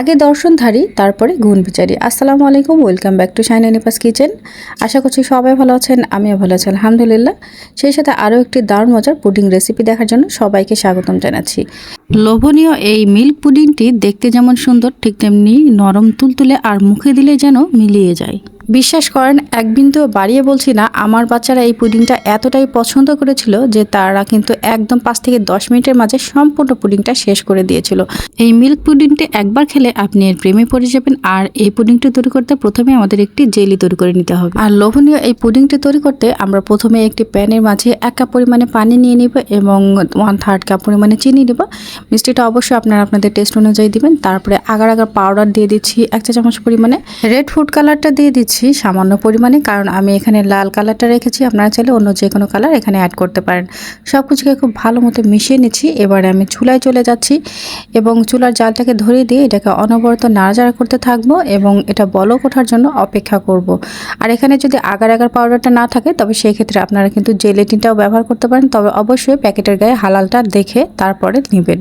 আগে দর্শনধারী, তারপরে গুণ বিচারি আসসালামু আলাইকুম, ওয়েলকাম ব্যাক টু শাইন এনিপাস কিচেন। আশা করছি সবাই ভালো আছেন, আমিও ভালো আছি, আলহামদুলিল্লাহ। সেই সাথে আরও একটি দারুণ মজার পুডিং রেসিপি দেখার জন্য সবাইকে স্বাগতম জানাচ্ছি। লোভনীয় এই মিল্ক পুডিংটি দেখতে যেমন সুন্দর, ঠিক তেমনি নরম, তুলতুলে আর মুখে দিলে যেন মিলিয়ে যায়। বিশ্বাস করেন, এক বিন্দু বাড়িয়ে বলছি না, আমার বাচ্চারা এই পুডিংটা এতটাই পছন্দ করেছিল যে তারা কিন্তু একদম পাঁচ থেকে দশ মিনিটের মাঝে সম্পূর্ণ পুডিংটা শেষ করে দিয়েছিল। এই মিল্ক পুডিংটি একবার খেলে আপনি এর প্রেমে পড়ে যাবেন আর এই পুডিংটি তৈরি করতে প্রথমে আমাদের একটি জেলি তৈরি করে নিতে হবে। আর লোভনীয় এই পুডিংটি তৈরি করতে আমরা প্রথমে একটি প্যানের মাঝে এক কাপ পরিমাণে পানি নিয়ে নিব এবং ওয়ান থার্ড কাপ পরিমাণে চিনি নিব। মিষ্টিটা অবশ্যই আপনারা আপনাদের টেস্ট অনুযায়ী দিবেন। তারপরে আগার আগার পাউডার দিয়ে দিচ্ছি এক চা চামচ পরিমাণে রেড ফুড কালারটা দিয়ে দিচ্ছি। সামান্য পরিমাণে, কারণ আমি এখানে লাল কালারটা রেখেছি। আপনারা চাইলে অন্য যে কোনো কালার এখানে অ্যাড করতে পারেন। সব কিছুকে খুব ভালো মতো মিশিয়ে নিচ্ছি। এবারে আমি চুলায় চলে যাচ্ছি এবং চুলার জালটাকে ধরিয়ে দিয়ে এটাকে অনবরত নাড়াচাড়া করতে থাকব এবং এটা বলক ওঠার জন্য অপেক্ষা করব। আর এখানে যদি আগার আগার পাউডারটা না থাকে, তবে সেই ক্ষেত্রে আপনারা কিন্তু জেলেটিনটাও ব্যবহার করতে পারেন, তবে অবশ্যই প্যাকেটের গায়ে হালালটা দেখে তারপরে নেবেন।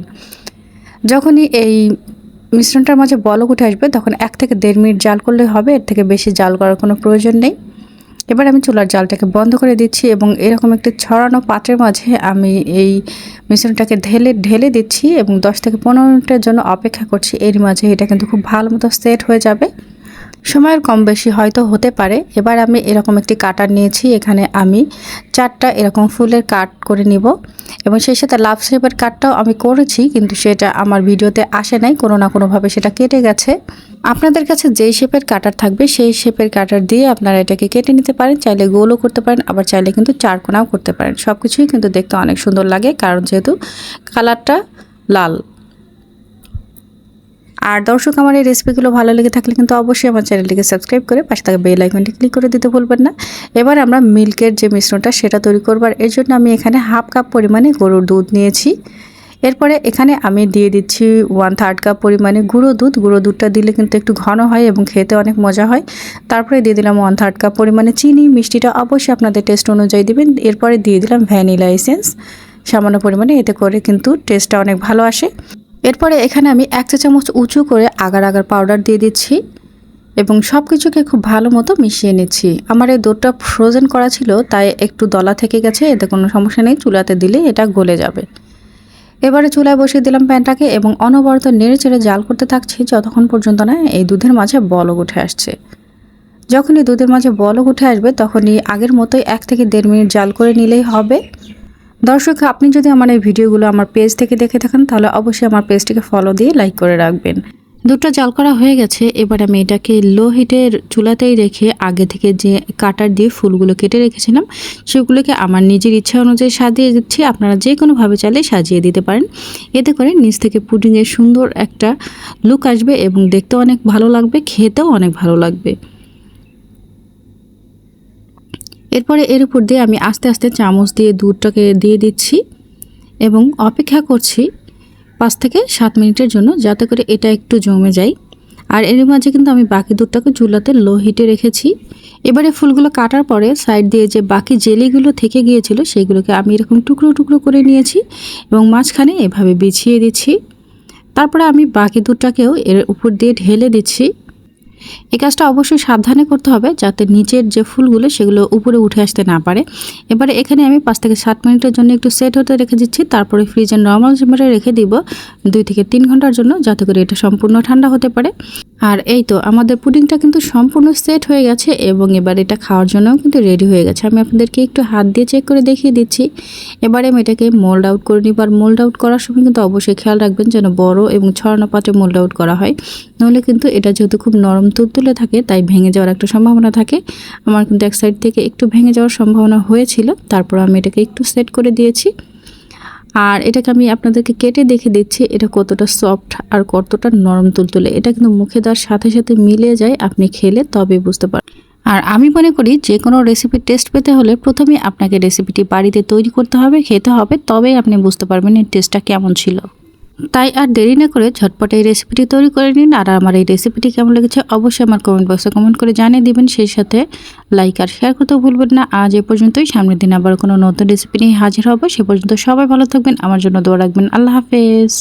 যখনই এই মিশ্রণটার মাঝে বলক উঠে আসবে, তখন এক থেকে দেড় মিনিট জাল করলে হবে, এর থেকে বেশি জাল করার কোনো প্রয়োজন নেই। এবার আমি চুলার জালটাকে বন্ধ করে দিচ্ছি এবং এরকম একটি ছড়ানো পাত্রের মাঝে আমি এই মিশ্রণটাকে ঢেলে ঢেলে দিচ্ছি এবং দশ থেকে পনেরো মিনিটের জন্য অপেক্ষা করছি। এর মাঝে এটা কিন্তু খুব ভালো মতো সেট হয়ে যাবে। সময়ের কম বেশি হয়তো হতে পারে। এবার আমি এরকম একটি কাটার নিয়েছি। এখানে আমি চারটা এরকম ফুলের কাট করে নিব এবং সেই সাথে লাভ শেপের কাটটাও আমি করেছি, কিন্তু সেটা আমার ভিডিওতে আসে নাই। কোনো না কোনোভাবে সেটা কেটে গেছে। আপনাদের কাছে যেই শেপের কাটার থাকবে, সেই শেপের কাটার দিয়ে আপনারা এটাকে কেটে নিতে পারেন, চাইলে গোলও করতে পারেন, আবার চাইলে কিন্তু চারকোনাও করতে পারেন। সব কিছুই কিন্তু দেখতে অনেক সুন্দর লাগে, কারণ যেহেতু কালারটা লাল। আর দর্শক, আমার এই রেসিপিগুলো ভালো লেগে থাকলে কিন্তু অবশ্যই আমার চ্যানেলটিকে সাবস্ক্রাইব করে পাশে থাকা বেল আইকনটি ক্লিক করে দিতে ভুলবেন না। এবার আমরা মিল্কের যে মিশ্রণটা, সেটা তৈরি করবার এর জন্য আমি এখানে হাফ কাপ পরিমাণে গরুর দুধ নিয়েছি। এরপরে এখানে আমি দিয়ে দিচ্ছি ওয়ান থার্ড কাপ পরিমাণে গুঁড়ো দুধ। গুঁড়ো দুধটা দিলে কিন্তু একটু ঘন হয় এবং খেতে অনেক মজা হয়। তারপরে দিয়ে দিলাম ওয়ান থার্ড কাপ পরিমাণে চিনি। মিষ্টিটা অবশ্যই আপনাদের টেস্ট অনুযায়ী দেবেন। এরপরে দিয়ে দিলাম ভ্যানিলা এসেন্স সামান্য পরিমাণে এতে করে কিন্তু টেস্টটা অনেক ভালো আসে। এরপরে এখানে আমি এক চা চামচ উঁচু করে আগার আগার পাউডার দিয়ে দিচ্ছি এবং সব কিছুকে খুব ভালো মতো মিশিয়ে নিচ্ছি। আমার এই দুধটা ফ্রোজেন করা ছিল, তাই একটু দলা থেকে গেছে, এতে কোনো সমস্যা নেই, চুলাতে দিলে এটা গলে যাবে। এবারে চুলায় বসিয়ে দিলাম প্যানটাকে এবং অনবরত নেড়ে চেড়ে জাল করতে থাকছি, যতক্ষণ পর্যন্ত না এই দুধের মাঝে বলক উঠে আসছে। যখনই দুধের মাঝে বলক উঠে আসবে, তখনই আগের মতোই এক থেকে দেড় মিনিট জাল করে নিলেই হবে। দর্শক, আপনি যদি আমার এই ভিডিওগুলো আমার পেজ থেকে দেখে থাকেন, তাহলে অবশ্যই আমার পেজটিকে ফলো দিয়ে লাইক করে রাখবেন। দুধটা জাল করা হয়ে গেছে। এবার আমি এটাকে লো হিটের চুলাতেই রেখে আগে থেকে যে কাটার দিয়ে ফুলগুলো কেটে রেখেছিলাম, সেগুলোকে আমার নিজের ইচ্ছা অনুযায়ী সাজিয়ে দিচ্ছি। আপনারা যে কোনোভাবে চাইলে সাজিয়ে দিতে পারেন। এতে করে নিচ থেকে পুডিংয়ের সুন্দর একটা লুক আসবে এবং দেখতেও অনেক ভালো লাগবে, খেতেও অনেক ভালো লাগবে। এরপরে এর উপর দিয়ে আমি আস্তে আস্তে চামচ দিয়ে দুধটাকে দিয়ে দিচ্ছি এবং অপেক্ষা করছি পাঁচ থেকে সাত মিনিটের জন্য যাতে করে এটা একটু জমে যায়। আর এর মাঝে কিন্তু আমি বাকি দুধটাকে চুলাতে লো হিটে রেখেছি। এবারে ফুলগুলো কাটার পরে সাইড দিয়ে যে বাকি জেলিগুলো থেকে গিয়েছিল সেইগুলোকে আমি এরকম টুকরো টুকরো করে নিয়েছি এবং মাঝখানে এভাবে বিছিয়ে দিচ্ছি। তারপরে আমি বাকি দুধটাকেও এর উপর দিয়ে ঢেলে দিচ্ছি। এই কাজটা অবশ্যই সাবধানে করতে হবে যাতে নিচের যে ফুলগুলো, সেগুলো উপরে উঠে আসতে না পারে। এবারে এখানে আমি পাঁচ থেকে সাত মিনিটের জন্য একটু সেট হতে রেখে দিচ্ছি। তারপরে ফ্রিজে নর্মাল চেম্বারে রেখে দিব দুই থেকে তিন ঘণ্টার জন্য, যাতে করে এটা সম্পূর্ণ ঠান্ডা হতে পারে। আর এই তো, আমাদের পুডিংটা কিন্তু সম্পূর্ণ সেট হয়ে গেছে এবং এবার এটা খাওয়ার জন্যও কিন্তু রেডি হয়ে গেছে। আমি আপনাদেরকে একটু হাত দিয়ে চেক করে দেখিয়ে দিচ্ছি। এবারে আমি এটাকে মোল্ড আউট করে নিব আর মোল্ড আউট করার সময় কিন্তু অবশ্যই খেয়াল রাখবেন যেন বড় এবং ছড়ানো পাত্রে মোল্ড আউট করা হয়। নাহলে কিন্তু এটা যেহেতু খুব নরম তুলতুলে থাকে, তাই ভেঙে যাওয়ার একটা সম্ভাবনা থাকে। আমার কিন্তু এক সাইড থেকে একটু ভেঙে যাওয়ার সম্ভাবনা হয়েছিল, তারপর আমি এটাকে একটু সেট করে দিয়েছি। আর এটাকে আমি আপনাদেরকে কেটে দেখে দিচ্ছি, এটা কতটা সফট আর কতটা নরম তুলতুলে। এটা কিন্তু মুখে দেওয়ার সাথে সাথে মিলে যায়, আপনি খেলে তবে বুঝতে পারবেন আর আমি মনে করি যে কোনো রেসিপির টেস্ট পেতে হলে প্রথমে আপনাকে রেসিপিটি বাড়িতে তৈরি করতে হবে, খেতে হবে, তবেই আপনি বুঝতে পারবেন এর টেস্টটা কেমন ছিল। তাই আর দেরি না করে ঝটপট এই রেসিপিটি তৈরি করে নিন। আর আমার এই রেসিপিটি কেমন লেগেছে অবশ্যই আমার কমেন্ট বক্সে কমেন্ট করে জানিয়ে দিবেন। সেই সাথে লাইক আর শেয়ার করতেও ভুলবেন না। আজ এ পর্যন্তই। সামনের দিন আবার কোনো নতুন রেসিপি নিয়ে হাজির হব। সে পর্যন্ত সবাই ভালো থাকবেন। আমার জন্য দোয়া রাখবেন। আল্লাহ হাফেজ।